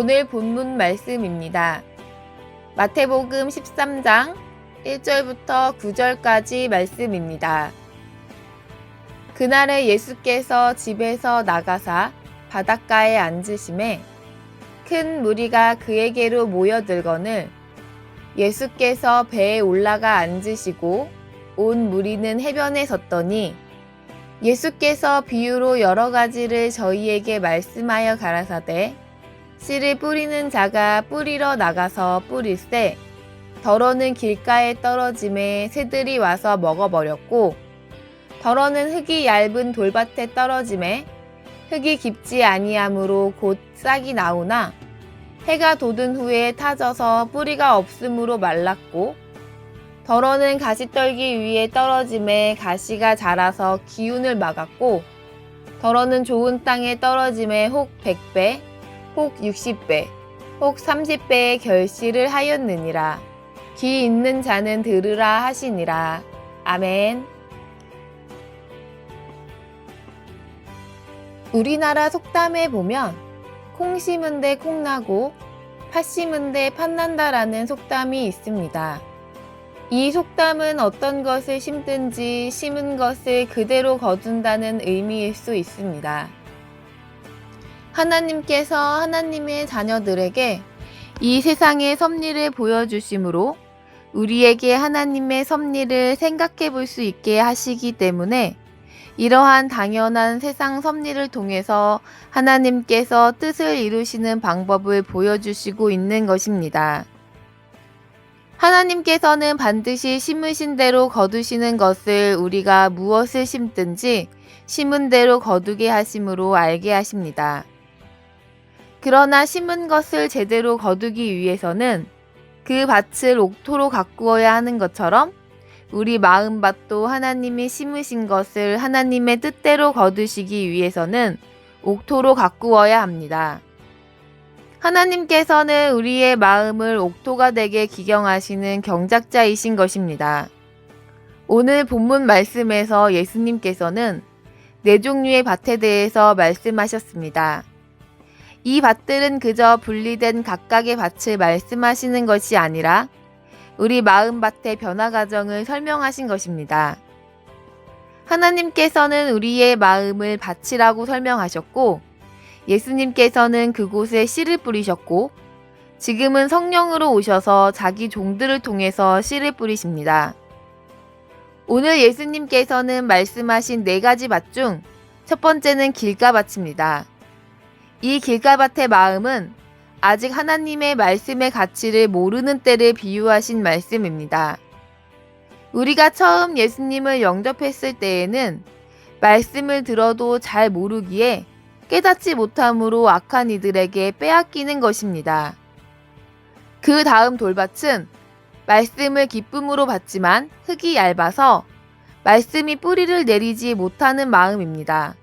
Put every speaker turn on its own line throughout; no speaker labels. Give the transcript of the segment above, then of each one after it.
오늘 본문 말씀입니다. 마태복음 13장 1절부터 9절까지 말씀입니다. 그날에 예수께서 집에서 나가사 바닷가에 앉으심에 큰 무리가 그에게로 모여들거늘 예수께서 배에 올라가 앉으시고 온 무리는 해변에 섰더니 예수께서 비유로 여러 가지를 저희에게 말씀하여 가라사대 씨를 뿌리는 자가 뿌리러 나가서 뿌릴새 덜어는 길가에 떨어짐에 새들이 와서 먹어버렸고 덜어는 흙이 얇은 돌밭에 떨어짐에 흙이 깊지 아니하므로 곧 싹이 나오나 해가 돋은 후에 타져서 뿌리가 없으므로 말랐고 덜어는 가시 떨기 위에 떨어짐에 가시가 자라서 기운을 막았고 덜어는 좋은 땅에 떨어짐에 혹 100배 혹 60배 혹 30배의 결실을 하였느니라 귀 있는 자는 들으라 하시니라 아멘 우리나라 속담에 보면 콩 심은 데 콩 나고 팥 심은 데 팥 난다라는 속담이 있습니다. 이 속담은 어떤 것을 심든지 심은 것을 그대로 거둔다는 의미일 수 있습니다. 하나님께서 하나님의 자녀들에게 이 세상의 섭리를 보여주심으로 우리에게 하나님의 섭리를 생각해 볼 수 있게 하시기 때문에 이러한 당연한 세상 섭리를 통해서 하나님께서 뜻을 이루시는 방법을 보여주시고 있는 것입니다. 하나님께서는 반드시 심으신 대로 거두시는 것을 우리가 무엇을 심든지 심은 대로 거두게 하심으로 알게 하십니다. 그러나 심은 것을 제대로 거두기 위해서는 그 밭을 옥토로 가꾸어야 하는 것처럼 우리 마음밭도 하나님이 심으신 것을 하나님의 뜻대로 거두시기 위해서는 옥토로 가꾸어야 합니다. 하나님께서는 우리의 마음을 옥토가 되게 기경하시는 경작자이신 것입니다. 오늘 본문 말씀에서 예수님께서는 네 종류의 밭에 대해서 말씀하셨습니다. 이 밭들은 그저 분리된 각각의 밭을 말씀하시는 것이 아니라 우리 마음밭의 변화 과정을 설명하신 것입니다. 하나님께서는 우리의 마음을 밭이라고 설명하셨고 예수님께서는 그곳에 씨를 뿌리셨고 지금은 성령으로 오셔서 자기 종들을 통해서 씨를 뿌리십니다. 오늘 예수님께서는 말씀하신 네 가지 밭 중 첫 번째는 길가 밭입니다. 이 길가밭의 마음은 아직 하나님의 말씀의 가치를 모르는 때를 비유하신 말씀입니다. 우리가 처음 예수님을 영접했을 때에는 말씀을 들어도 잘 모르기에 깨닫지 못함으로 악한 이들에게 빼앗기는 것입니다. 그 다음 돌밭은 말씀을 기쁨으로 받지만 흙이 얇아서 말씀이 뿌리를 내리지 못하는 마음입니다.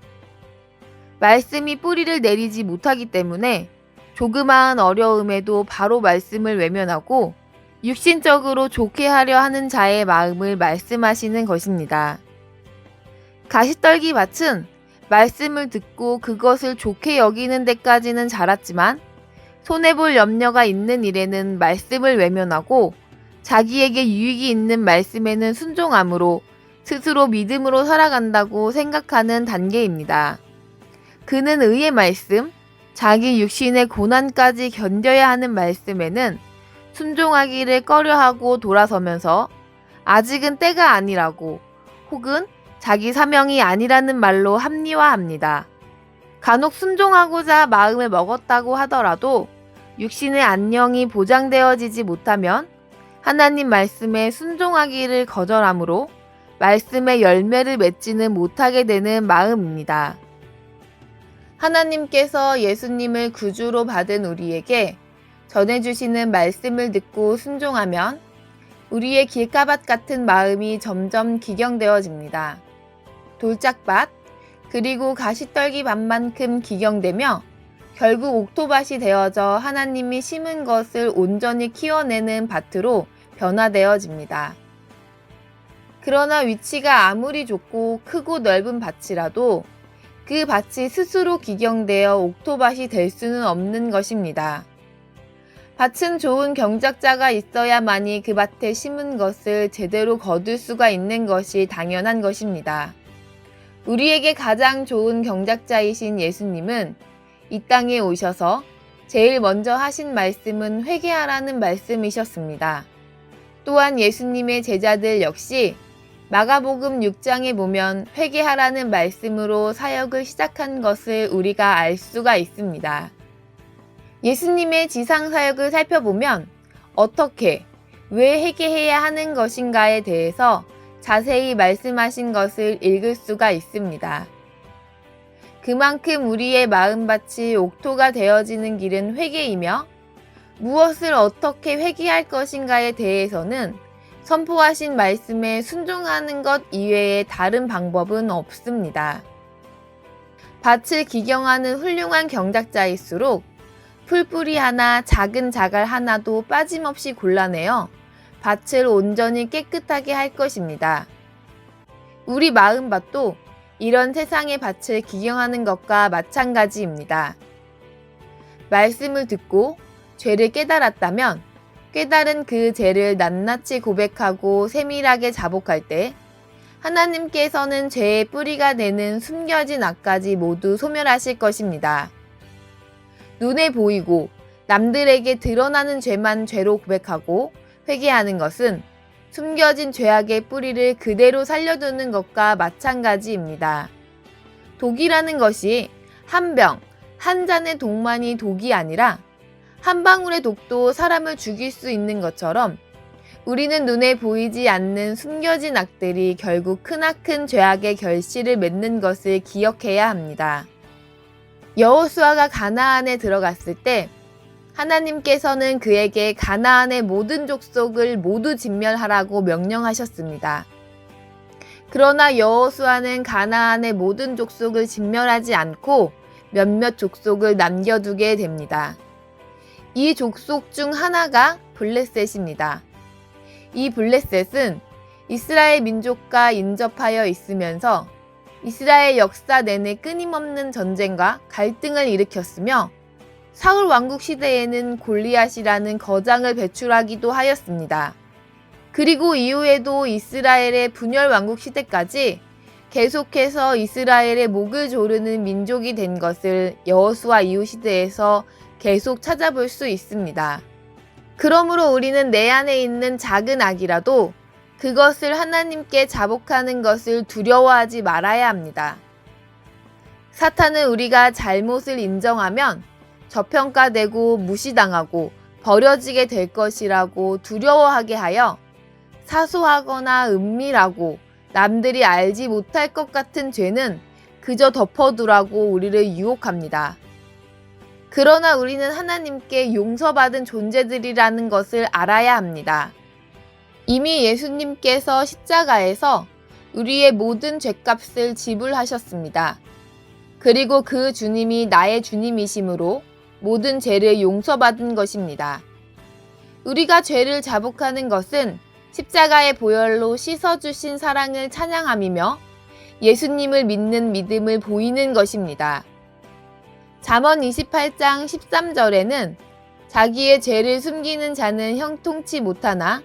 말씀이 뿌리를 내리지 못하기 때문에 조그마한 어려움에도 바로 말씀을 외면하고 육신적으로 좋게 하려 하는 자의 마음을 말씀하시는 것입니다. 가시떨기 밭은 말씀을 듣고 그것을 좋게 여기는 데까지는 자랐지만 손해볼 염려가 있는 일에는 말씀을 외면하고 자기에게 유익이 있는 말씀에는 순종함으로 스스로 믿음으로 살아간다고 생각하는 단계입니다. 그는 의의 말씀, 자기 육신의 고난까지 견뎌야 하는 말씀에는 순종하기를 꺼려하고 돌아서면서 아직은 때가 아니라고 혹은 자기 사명이 아니라는 말로 합리화합니다. 간혹 순종하고자 마음을 먹었다고 하더라도 육신의 안녕이 보장되어지지 못하면 하나님 말씀에 순종하기를 거절하므로 말씀의 열매를 맺지는 못하게 되는 마음입니다. 하나님께서 예수님을 구주로 받은 우리에게 전해주시는 말씀을 듣고 순종하면 우리의 길가밭 같은 마음이 점점 기경되어집니다. 돌짝밭, 그리고 가시떨기 밭만큼 기경되며 결국 옥토밭이 되어져 하나님이 심은 것을 온전히 키워내는 밭으로 변화되어집니다. 그러나 위치가 아무리 좁고 크고 넓은 밭이라도 그 밭이 스스로 기경되어 옥토밭이 될 수는 없는 것입니다. 밭은 좋은 경작자가 있어야만이 그 밭에 심은 것을 제대로 거둘 수가 있는 것이 당연한 것입니다. 우리에게 가장 좋은 경작자이신 예수님은 이 땅에 오셔서 제일 먼저 하신 말씀은 회개하라는 말씀이셨습니다. 또한 예수님의 제자들 역시 마가복음 6장에 보면 회개하라는 말씀으로 사역을 시작한 것을 우리가 알 수가 있습니다. 예수님의 지상 사역을 살펴보면 어떻게, 왜 회개해야 하는 것인가에 대해서 자세히 말씀하신 것을 읽을 수가 있습니다. 그만큼 우리의 마음밭이 옥토가 되어지는 길은 회개이며 무엇을 어떻게 회개할 것인가에 대해서는 선포하신 말씀에 순종하는 것 이외에 다른 방법은 없습니다. 밭을 기경하는 훌륭한 경작자일수록 풀뿌리 하나, 작은 자갈 하나도 빠짐없이 골라내어 밭을 온전히 깨끗하게 할 것입니다. 우리 마음밭도 이런 세상의 밭을 기경하는 것과 마찬가지입니다. 말씀을 듣고 죄를 깨달았다면 깨달은 그 죄를 낱낱이 고백하고 세밀하게 자복할 때 하나님께서는 죄의 뿌리가 되는 숨겨진 악까지 모두 소멸하실 것입니다. 눈에 보이고 남들에게 드러나는 죄만 죄로 고백하고 회개하는 것은 숨겨진 죄악의 뿌리를 그대로 살려두는 것과 마찬가지입니다. 독이라는 것이 한 병, 한 잔의 독만이 독이 아니라 한 방울의 독도 사람을 죽일 수 있는 것처럼 우리는 눈에 보이지 않는 숨겨진 악들이 결국 크나큰 죄악의 결실을 맺는 것을 기억해야 합니다. 여호수아가 가나안에 들어갔을 때 하나님께서는 그에게 가나안의 모든 족속을 모두 진멸하라고 명령하셨습니다. 그러나 여호수아는 가나안의 모든 족속을 진멸하지 않고 몇몇 족속을 남겨두게 됩니다. 이 족속 중 하나가 블레셋입니다. 이 블레셋은 이스라엘 민족과 인접하여 있으면서 이스라엘 역사 내내 끊임없는 전쟁과 갈등을 일으켰으며 사울 왕국 시대에는 골리앗이라는 거장을 배출하기도 하였습니다. 그리고 이후에도 이스라엘의 분열 왕국 시대까지 계속해서 이스라엘의 목을 조르는 민족이 된 것을 여호수아 이후 시대에서 계속 찾아볼 수 있습니다. 그러므로 우리는 내 안에 있는 작은 악이라도 그것을 하나님께 자복하는 것을 두려워하지 말아야 합니다. 사탄은 우리가 잘못을 인정하면 저평가되고 무시당하고 버려지게 될 것이라고 두려워하게 하여 사소하거나 은밀하고 남들이 알지 못할 것 같은 죄는 그저 덮어두라고 우리를 유혹합니다. 그러나 우리는 하나님께 용서받은 존재들이라는 것을 알아야 합니다. 이미 예수님께서 십자가에서 우리의 모든 죄값을 지불하셨습니다. 그리고 그 주님이 나의 주님이심으로 모든 죄를 용서받은 것입니다. 우리가 죄를 자복하는 것은 십자가의 보혈로 씻어주신 사랑을 찬양함이며 예수님을 믿는 믿음을 보이는 것입니다. 잠언 28장 13절에는 자기의 죄를 숨기는 자는 형통치 못하나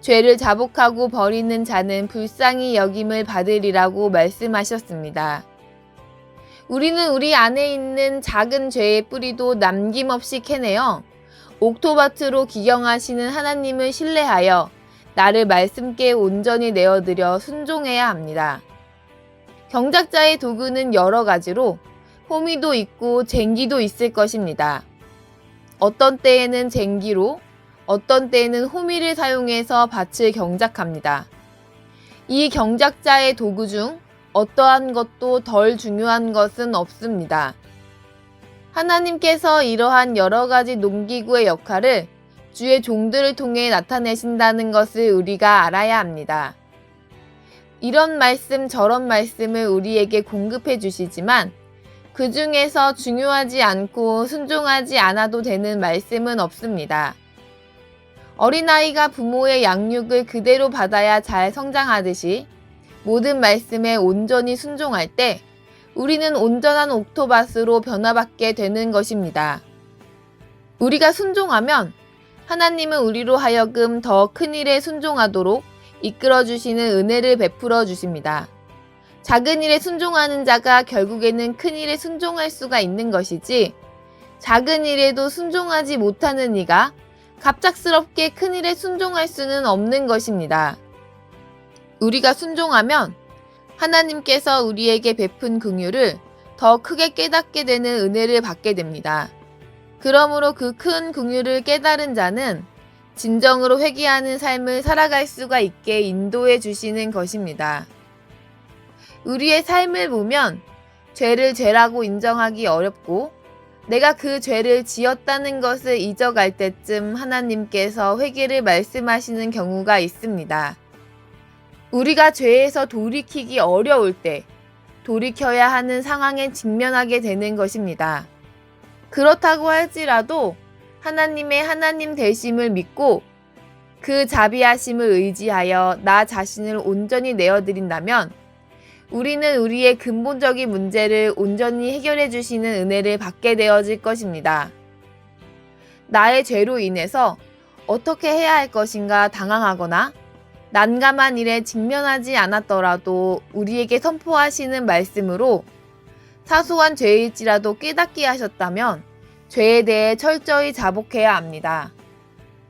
죄를 자복하고 버리는 자는 불쌍히 여김을 받으리라고 말씀하셨습니다. 우리는 우리 안에 있는 작은 죄의 뿌리도 남김없이 캐내어 옥토바트로 기경하시는 하나님을 신뢰하여 나를 말씀께 온전히 내어드려 순종해야 합니다. 경작자의 도구는 여러 가지로 호미도 있고 쟁기도 있을 것입니다. 어떤 때에는 쟁기로, 어떤 때에는 호미를 사용해서 밭을 경작합니다. 이 경작자의 도구 중 어떠한 것도 덜 중요한 것은 없습니다. 하나님께서 이러한 여러 가지 농기구의 역할을 주의 종들을 통해 나타내신다는 것을 우리가 알아야 합니다. 이런 말씀 저런 말씀을 우리에게 공급해 주시지만 그 중에서 중요하지 않고 순종하지 않아도 되는 말씀은 없습니다. 어린아이가 부모의 양육을 그대로 받아야 잘 성장하듯이 모든 말씀에 온전히 순종할 때 우리는 온전한 옥토바스로 변화받게 되는 것입니다. 우리가 순종하면 하나님은 우리로 하여금 더 큰 일에 순종하도록 이끌어 주시는 은혜를 베풀어 주십니다. 작은 일에 순종하는 자가 결국에는 큰 일에 순종할 수가 있는 것이지 작은 일에도 순종하지 못하는 이가 갑작스럽게 큰 일에 순종할 수는 없는 것입니다. 우리가 순종하면 하나님께서 우리에게 베푼 긍휼을 더 크게 깨닫게 되는 은혜를 받게 됩니다. 그러므로 그 큰 긍휼을 깨달은 자는 진정으로 회개하는 삶을 살아갈 수가 있게 인도해 주시는 것입니다. 우리의 삶을 보면 죄를 죄라고 인정하기 어렵고 내가 그 죄를 지었다는 것을 잊어갈 때쯤 하나님께서 회개를 말씀하시는 경우가 있습니다. 우리가 죄에서 돌이키기 어려울 때 돌이켜야 하는 상황에 직면하게 되는 것입니다. 그렇다고 할지라도 하나님의 하나님 되심을 믿고 그 자비하심을 의지하여 나 자신을 온전히 내어드린다면 우리는 우리의 근본적인 문제를 온전히 해결해 주시는 은혜를 받게 되어질 것입니다. 나의 죄로 인해서 어떻게 해야 할 것인가 당황하거나 난감한 일에 직면하지 않았더라도 우리에게 선포하시는 말씀으로 사소한 죄일지라도 깨닫게 하셨다면 죄에 대해 철저히 자복해야 합니다.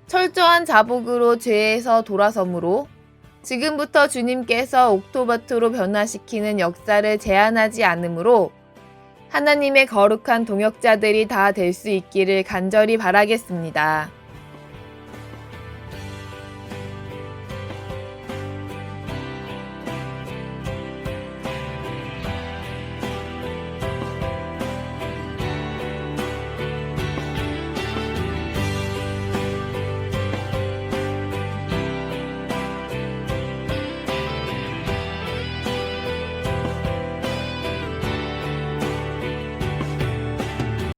철저한 자복으로 죄에서 돌아서므로 지금부터 주님께서 옥토버트로 변화시키는 역사를 제한하지 않으므로 하나님의 거룩한 동역자들이 다 될 수 있기를 간절히 바라겠습니다.